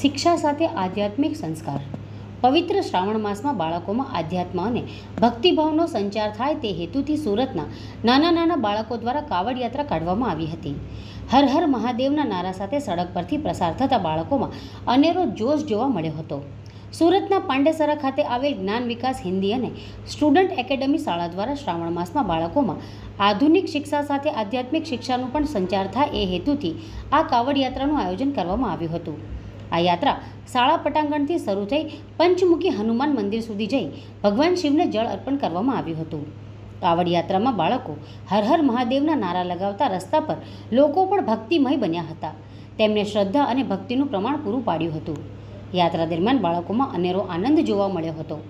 શિક્ષા સાથે આધ્યાત્મિક સંસ્કાર. પવિત્ર શ્રાવણ માસમાં બાળકોમાં આધ્યાત્મ અને ભક્તિભાવનો સંચાર થાય તે હેતુથી સુરતના નાના નાના બાળકો દ્વારા કાવડ યાત્રા કાઢવામાં આવી હતી. હર હર મહાદેવના નારા સાથે સડક પરથી પ્રસાર થતા બાળકોમાં અનેરો જોશ જોવા મળ્યો હતો. સુરતના પાંડેસરા ખાતે આવેલ જ્ઞાન વિકાસ હિન્દી અને સ્ટુડન્ટ એકેડમી શાળા દ્વારા શ્રાવણ માસમાં બાળકોમાં આધુનિક શિક્ષા સાથે આધ્યાત્મિક શિક્ષાનું પણ સંચાર થાય એ હેતુથી આ કાવડ યાત્રાનું આયોજન કરવામાં આવ્યું હતું. આ યાત્રા શાળા પટાંગણથી શરૂ થઈ પંચમુખી હનુમાન મંદિર સુધી જઈ ભગવાન શિવને જળ અર્પણ કરવામાં આવ્યું હતું. કાવડ યાત્રામાં બાળકો હર હર મહાદેવના નારા લગાવતા રસ્તા પર લોકો પણ ભક્તિમય બન્યા હતા. તેમણે શ્રદ્ધા અને ભક્તિનું પ્રમાણ પૂરું પાડ્યું હતું. યાત્રા દરમિયાન બાળકોમાં અનેરો આનંદ જોવા મળ્યો હતો.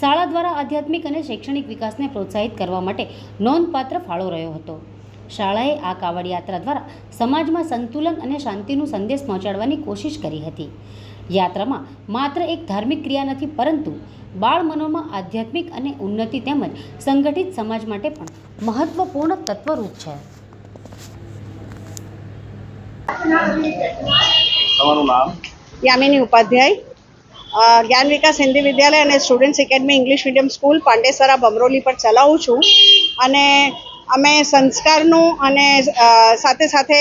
શાળા દ્વારા આધ્યાત્મિક અને શૈક્ષણિક વિકાસને પ્રોત્સાહિત કરવા માટે નોંધપાત્ર ફાળો રહ્યો હતો. શાળાએ આ કાવડ યાત્રા દ્વારા સમાજમાં સંતુલન અને શાંતિનું સંદેશ પહોંચાડવાની કોશિશ કરી હતી. યાત્રામાં માત્ર એક ધાર્મિક ક્રિયા નથી પરંતુ બાળ મનોમાં આધ્યાત્મિક અને ઉન્નતિ તેમજ સંગઠિત સમાજ માટે પણ મહત્વપૂર્ણ તત્વરૂપ છે. યામિની ઉપાધ્યાય. જ્ઞાન વિકાસ હિન્દી વિદ્યાલય અને students academy English medium school Pandesara Bamroli પર ચલાવું છું. અને અમે સંસ્કારનું અને સાથે સાથે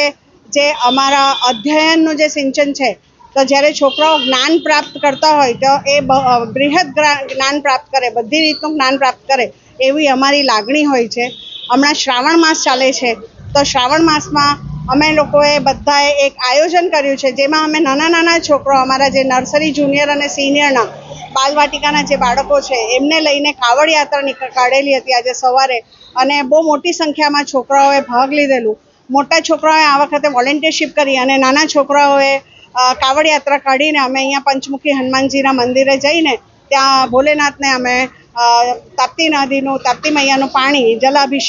જે અમારા અધ્યયનનું જે સિંચન છે, તો જ્યારે છોકરાઓ જ્ઞાન પ્રાપ્ત કરતા હોય, તો એ બૃહદ જ્ઞાન પ્રાપ્ત કરે, બધી રીતનું જ્ઞાન પ્રાપ્ત કરે, એવી અમારી લાગણી હોય છે. હમણાં શ્રાવણ માસ ચાલે છે, તો શ્રાવણ માસમાં અમે લોકોએ બધાએ એક આયોજન કર્યું છે, જેમાં અમે નાના નાના છોકરો અમારા જે નર્સરી જુનિયર અને સિનિયરના બાલવાટિકાના જે બાળકો છે, એમને લઈને કાવડ યાત્રા કાઢેલી હતી આજે સવારે. અને બહુ મોટી સંખ્યામાં છોકરાઓએ ભાગ લીધેલું. મોટા છોકરાઓએ આ વખતે વોલેન્ટિયરશીપ કરી અને નાના છોકરાઓએ કાવડ યાત્રા કાઢીને અમે અહીંયા પંચમુખી હનુમાનજીના મંદિરે જઈને ત્યાં ભોલેનાથને અમે તાપ્તી નદીનું, તાપ્તી મૈયાનું પાણી, જલાભિષેક